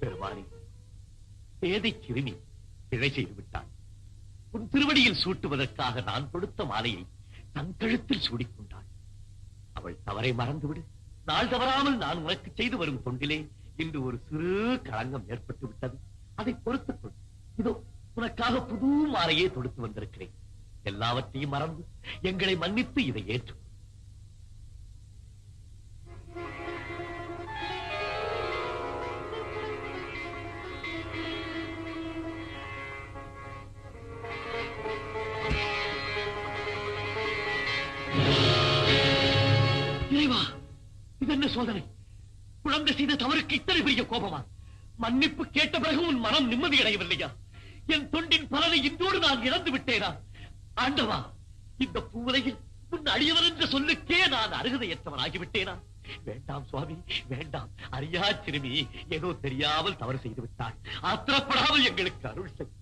பெருமானி பேதை கிருமி பிழை செய்து விட்டான். உன் திருவடியில் சூட்டுவதற்காக நான் கொடுத்த மாலையை தன் கழுத்தில் சூடிக்கொண்டாள் அவள் தவறை மறந்துவிடு. நாள் தவறாமல் நான் உனக்கு செய்து வரும் தொண்டிலே இன்று ஒரு சிறு களங்கம் ஏற்பட்டு விட்டது. அதை பொறுத்துக் கொள். இதோ உனக்காக புது மாலையே தொடுத்து வந்திருக்கிறேன். எல்லாவற்றையும் மறந்து எங்களை மன்னித்து இதை ஏற்று சோதனை. குழந்தை செய்த தவறுக்கு இத்தனை பெரிய கோபமா? மன்னிப்பு கேட்ட பிறகு உன் மனம் நிம்மதி அடையவில்லையா என் தொண்டின் பலனை இன்றோடு நான் இழந்து விட்டேனா? ஆண்டவா இந்த பூவுலையில் உன் அடியவன் என்ற சொல்லுக்கே நான் அருகதையற்றவனாகி ஆகிவிட்டேனா வேண்டாம் சுவாமி வேண்டாம். அறியா சிறுமி ஏதோ தெரியாமல் தவறு செய்து விட்டாள் ஆத்திரப்படாமல் எங்களுக்கு அருள் செய்.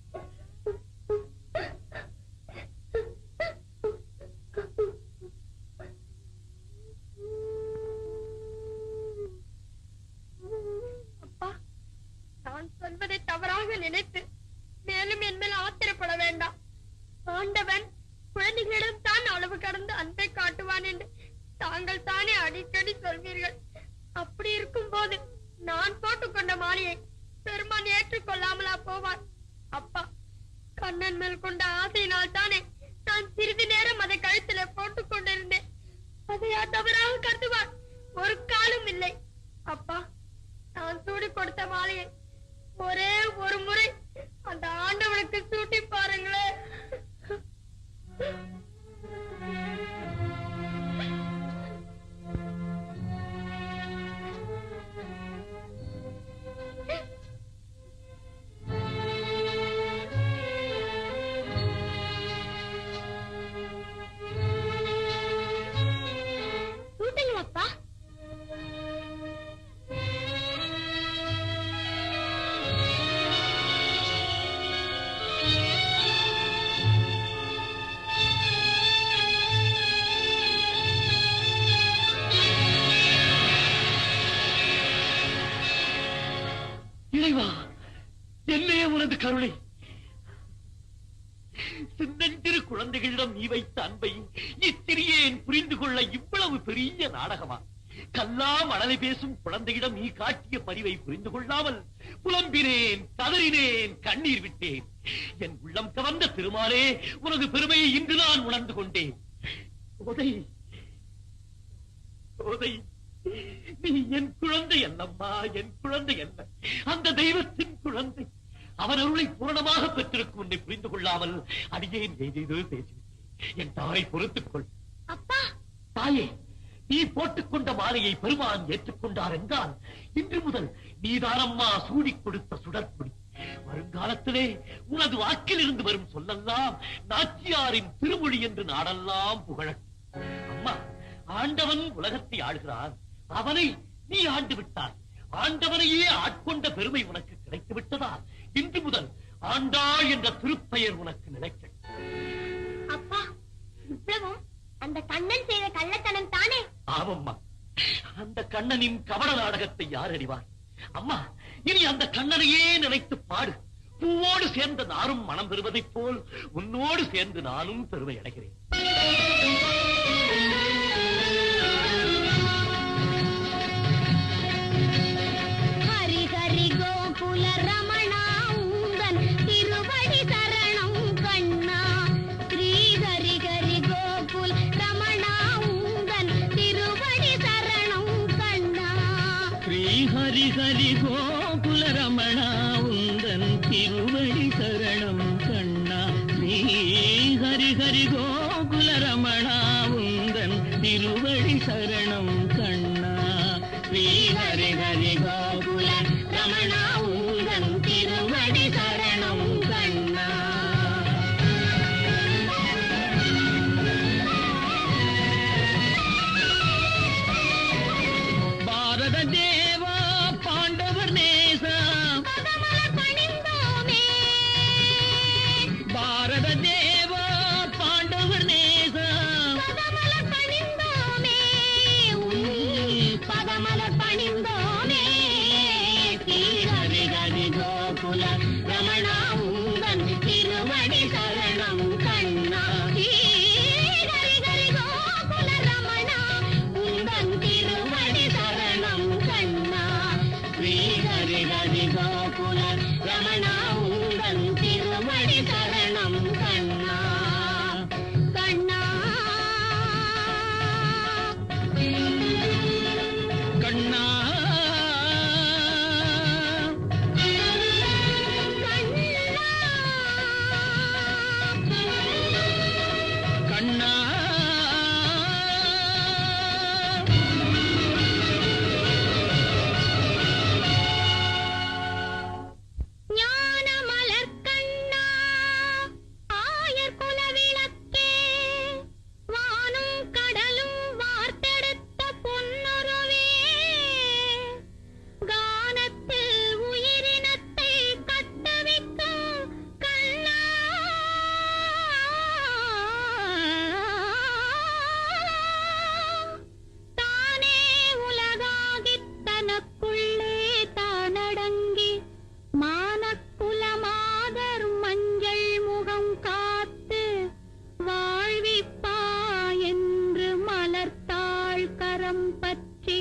நினைத்து மேலும் என் மேல் ஆத்திரப்பட வேண்டாம். ஆண்டவன் குழந்தைகளிடம் தான் அளவு கடந்து அன்பை காட்டுவான் என்று தாங்கள் தானே அடிக்கடி சொல்வீர்கள். அப்படி இருக்கும் போது நான் போட்டுக்கொண்ட மாலையை பெருமான் ஏற்றுக்கொள்ளாமலா போவார். அப்பா கண்ணன் மேல் கொண்ட ஆசையினால் தானே நான் சிறிது நேரம் அதை கழுத்துல போட்டுக் கொண்டிருந்தேன் அதையா கருணை சின்னஞ்சிறு குழந்தைகளிடம் நீ வைத்த அன்பை இத்திரியேன் புரிந்து கொள்ள இவ்வளவு பெரிய நாடகமா? கல்லா மணலை பேசும் குழந்தையிடம் நீ காட்டிய பரிவை புரிந்து கொள்ளாமல் புலம்பினேன் கதறினேன் கண்ணீர் விட்டேன். என் உள்ளம் கவர்ந்த திருமாலே உனது பெருமையை இன்று நான் உணர்ந்து கொண்டேன். கோதை கோதை நீ என் குழந்தை அல்லம்மா என் குழந்தை அல்ல. அந்த தெய்வத்தின் குழந்தை. அவன் அருளை பூரணமாக பெற்றிருக்கும் உன்னை புரிந்து கொள்ளாமல் அடியேன் எய்தேதோ பேசிவிட்டேன். என் தாயை பொறுத்துக் கொள் அப்பா! தாயே நீ போட்டுக்கொண்ட மாலையை பெருமான் ஏற்றுக்கொண்டார் என்றால் இன்று முதல் நீதானம்மா சூடிக் கொடுத்த சுடற்குடி வருங்காலத்திலே உனது வாக்கில் இருந்து வரும் சொல்லெல்லாம் நாச்சியாரின் திருமொழி என்று நாடெல்லாம் புகழட்டும் அம்மா ஆண்டவன் உலகத்தை ஆளுகிறான். அவனை நீ ஆண்டு விட்டாய். ஆண்டவனையே ஆட்கொண்ட பெருமை உனக்கு கிடைத்து விட்டதா இன்று முதல் ஆண்டாள் என்ற திருப்பெயர் உனக்கு நிலைக்கட்டும் அப்பா இவ்வளவும் அந்த கண்ணன் செய்த கள்ளத்தனம் தானே? ஆமம்மா அந்த கண்ணனின் கவட நாடகத்தை யார் அறிவார்? அம்மா இனி அந்த கண்ணனையே நினைத்து பாடு. பூவோடு சேர்ந்த நானும் மனம் பெறுவதைப் போல் உன்னோடு சேர்ந்து நானும் பெருமை அடைகிறேன். ಗೋಕುಲ ರಮಣ ಉಂದನ್ ತಿರುಮಡಿ ಶರಣಂ ಕಣ್ಣ ಗೋಕುಲ ರಮಣ ಉಂದನ್ ತಿರುಮಡಿ ಶರಣಂ ಕಣ್ಣ ಶ್ರೀ ಹರಿ ಹರಿ ಗೋಕುಲ ರಮಣ संपत्ति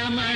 Yeah, man.